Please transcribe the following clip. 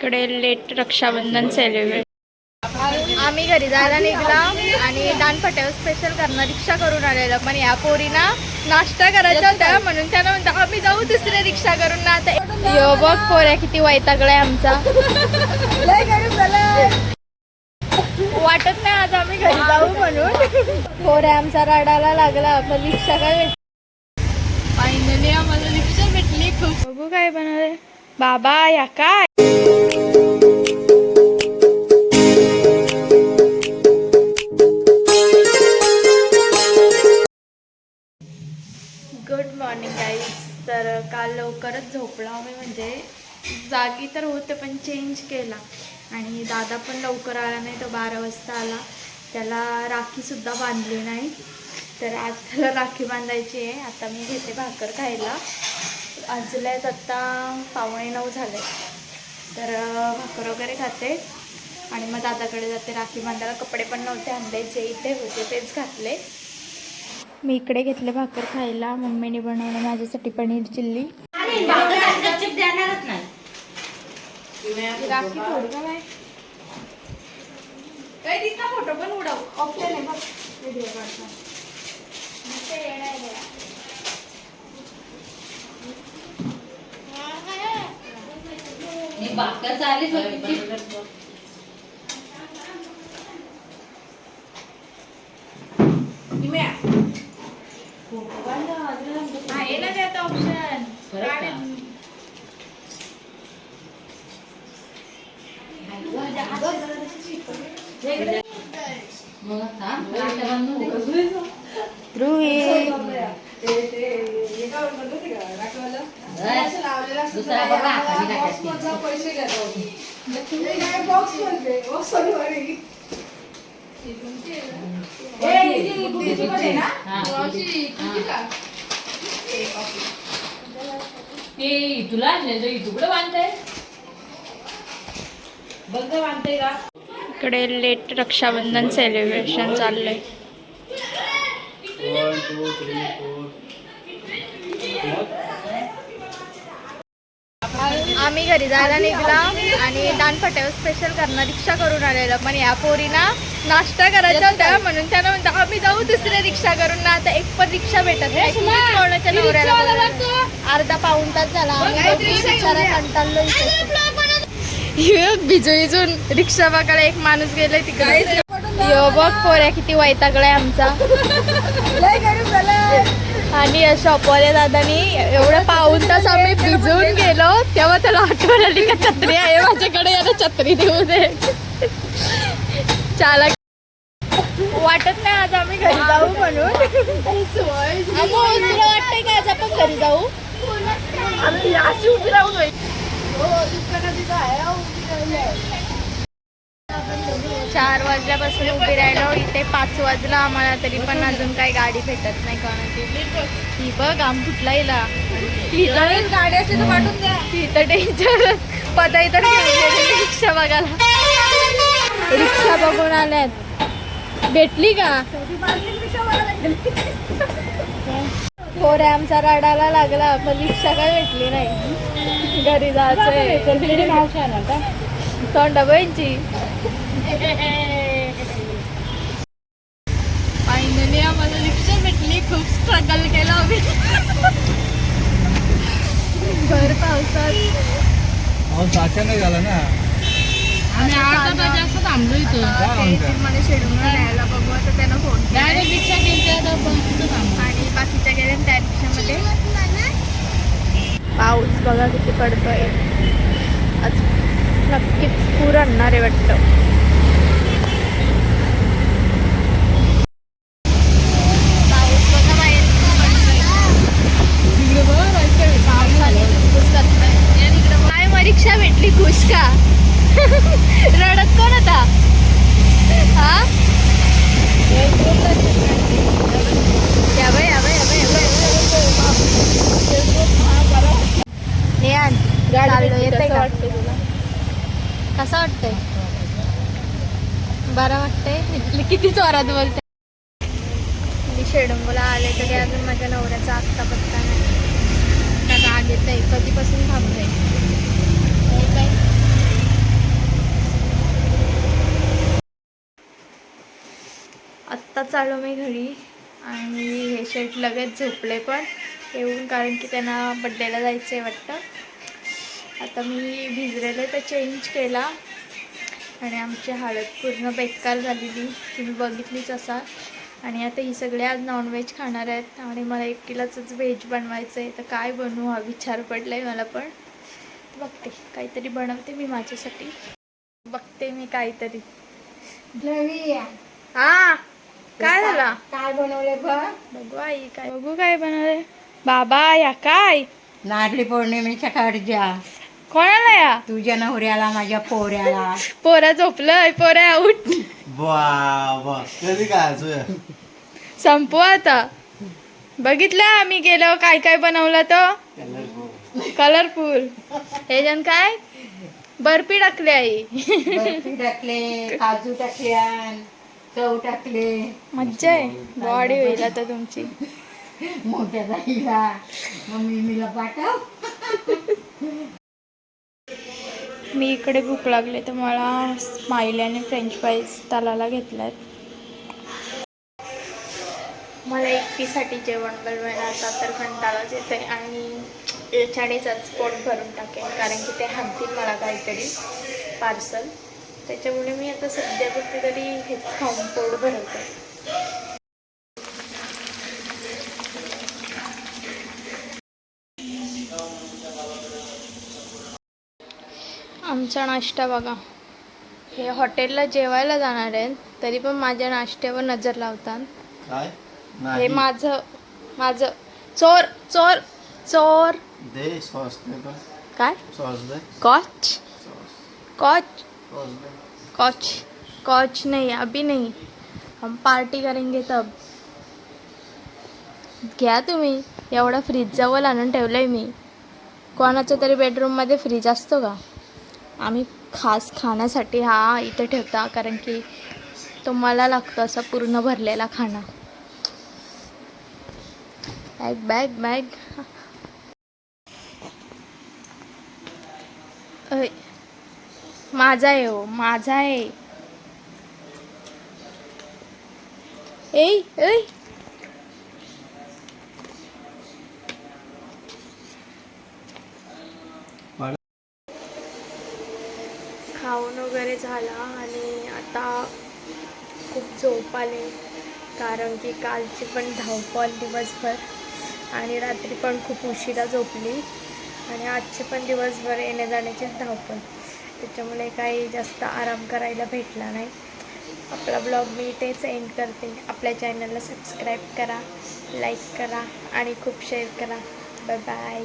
इकडे late Rakshabandhan celebrate. आम्ही घरी जायला निघला आणि दानपट्यावर स्पेशल करणं रिक्षा करून आलेलं. पण या पोरीना नाश्ता करायचा होता म्हणून त्यानं म्हणता आम्ही जाऊ दुसऱ्या रिक्षा करून ना. आता यो बघ पोऱ्या किती वैतागलाय आमचा. वाटत नाही आज आम्ही घरी जाऊ म्हणून. पोऱ्या आमचा रडायला लागला पण रिक्षा काय फायनली आम्हाला रिक्षा भेटली खूप. बघू काय बनवलंय. बाबा या काय? आम्ही म्हणजे जागी तर होते पण चेंज केला. आणि दादा पण लवकर आला नाही तो बारा वाजता आला. त्याला राखीसुद्धा बांधली नाही. तर आज त्याला राखी बांधायची आहे. आता मी घेते भाकर खायला. आजल्यात आत्ता पावणे नऊ झाले. तर भाकर वगैरे खाते. आणि मग दादाकडे जाते राखी बांधायला. कपडे पण नव्हते आणले. जे इथे होते तेच घातले. मी इकडे घेतले भाकर खायला. मम्मीने बनवलं माझ्यासाठी पनीर चिल्ली. राखी फोडू का बाय काय तिथला फोटो पण उडव. ऑप्शन आहे बघ व्हिडिओ येडा आहे ना त्यात ऑप्शन ते तुला आणले तुकडं बांधताय? बघ बांधताय का? इकडे लेट रक्षाबंधन सेलिब्रेशन चाललंय. आम्ही घरी जायला निघला आणि दानपट्यावर स्पेशल करणं रिक्षा करून आलेलं. पण या पोरीना नाश्ता करायचा होता म्हणून त्यानं म्हणता आम्ही जाऊ दुसऱ्या रिक्षा करून ना आता एक पण रिक्षा भेटत नाही. कोणाच्या नवऱ्याला. अर्धा पाऊण तास झाला. आम्ही कंटाळलो भिजून रिक्षा बघायला एक माणूस गेलाय तिकडे. यो बघ पोऱ्या किती वैतागलाय आमचा. आणि शॉपवाल्या दादानी एवढं पाऊन तास आम्ही भिजून गेलो. तेव्हा त्याला आठवण आली का छत्री आहे माझ्याकडे याला छत्री देऊ दे. चालक. वाटत नाही आज आम्ही घरी जाऊ म्हणून. तुला वाटतंय का आज आपण घरी जाऊ? आम्ही अशी उभी राहून चार वाजल्यापासून उभी राहिलो. इथे पाच वाजला आम्हाला तरी पण अजून काही गाडी भेटत नाही कोणाची. ही बघ आम कुठला येला गाडी असली तर पाठवून द्या. ही तर डेंजर पदा इथं रिक्षा बघायला. रिक्षा बघून आल्यात. भेटली का? पोरे आमचा रडायला लागला पण रिक्षा काय भेटली नाही. घरी जायचंय. तोंडाबाईंची फायनली आम्हाला रिक्षा भेटली. खूप स्ट्रगल केला आम्ही. भर पावसात. पाऊस अचानक झाला ना. आम्ही तास असं थांबलो इथं मला शेडून न्यायला बघू. आता त्यानं फोन केला डायरेक्ट रिक्षा गेली आता बस तिथं थांबलो आणि बाकीच्या गेल्या त्या रिक्षामध्ये पाऊस बघा किती पडतोय. आज नक्कीच पूर आणणार आहे वाटतं. बारा वाटतंय किती जोरात बोलते? मी शेडंबोला आले तरी अजून माझ्या नवऱ्याचा आत्ता पत्ता नाही. त्या राग येत आहे कधीपासून थांबतोय काय आत्ता चालू मी घरी आणि हे शर्ट लगेच झोपले पण. येऊन कारण की त्यांना बड्डेला जायचं आहे वाटतं. आता मी भिजलेलं तर चेंज केला. आणि आमची हालत पूर्ण बेकार झालेली. तुम्ही बघितलीच असाल. आणि आता ही सगळे आज नॉनव्हेज खाणार आहेत. आणि मला एकटीलाच व्हेज बनवायचं आहे तर काय बनवू हा विचार पडला आहे मला पण. बघते. काहीतरी बनवते मी माझ्यासाठी. बघते मी काहीतरी. हा? काय झाला? काय बनवले बघ. बघू आई काय बघू काय बनवले बाबा या काय? नारळी पौर्णिमेच्या काढज्या कोणाला या? तुझ्या नवऱ्याला माझ्या पोऱ्याला. पोरा झोपलंय पोऱ्या उठ वा कधी काय तुझ्या संपू आता. बघितलं आम्ही गेलो काय काय बनवलं तर कलरफुल ह्याच्यान काय? बर्फी टाकली आई. बर्फी टाकले काजू टाकल्या चव टाकले. मज्जा आहे. बॉडी होईल आता तुमची. मोठ्या ताईला. मम्मीला पाठव. मी इकडे भूक लागले तर मला स्माईल आणि फ्रेंच फ्राईज तालाला घेतल्यात मला एक पीसाठी जेवण बनवायला आता तर कंटाळाच आहे आणि याच्यानेच पोट भरून टाकेन कारण की ते हांगतील मला काहीतरी पार्सल त्याच्यामुळे मी आता सध्या कुठेतरी हे खाऊन पोट भरवते. आमचा नाश्ता बघा. हे हॉटेलला जेवायला जाणार आहेत तरी पण माझ्या नाश्त्यावर नजर लावतात. काय? हे माझं माझं. चोर चोर चोर. दे सॉस काय? सॉस दे. कॉच? कॉच? कॉच. कॉच नहीं अभी नहीं. हम पार्टी करेंगे तब. घ्या तुम्ही. एवढा फ्रीज जवळ आणून ठेवलंय मी. कोणाच्या तरी बेडरूममध्ये फ्रीज असतो का? आम्ही खास खाण्यासाठी हा इथे ठेवता कारण की तो मला लागतो असा पूर्ण भरलेला खाणं. बॅग बॅग बॅग माझा आहे हो माझा आहे. ऐ ऐ खाऊन वगैरे झाला आणि आता खूप झोप आली. कारण की कालची पण धावपळ दिवसभर आणि रात्री पण खूप उशिरा झोपली. आणि आजचे पण दिवसभर येण्या जाण्याचीच धावपळ. त्याच्यामुळे काही जास्त आराम करायला भेटला नाही. आपला ब्लॉग मी इथेच एंड करते. आपल्या चॅनलला सबस्क्राईब करा लाईक करा आणि खूप शेअर करा. Bye bye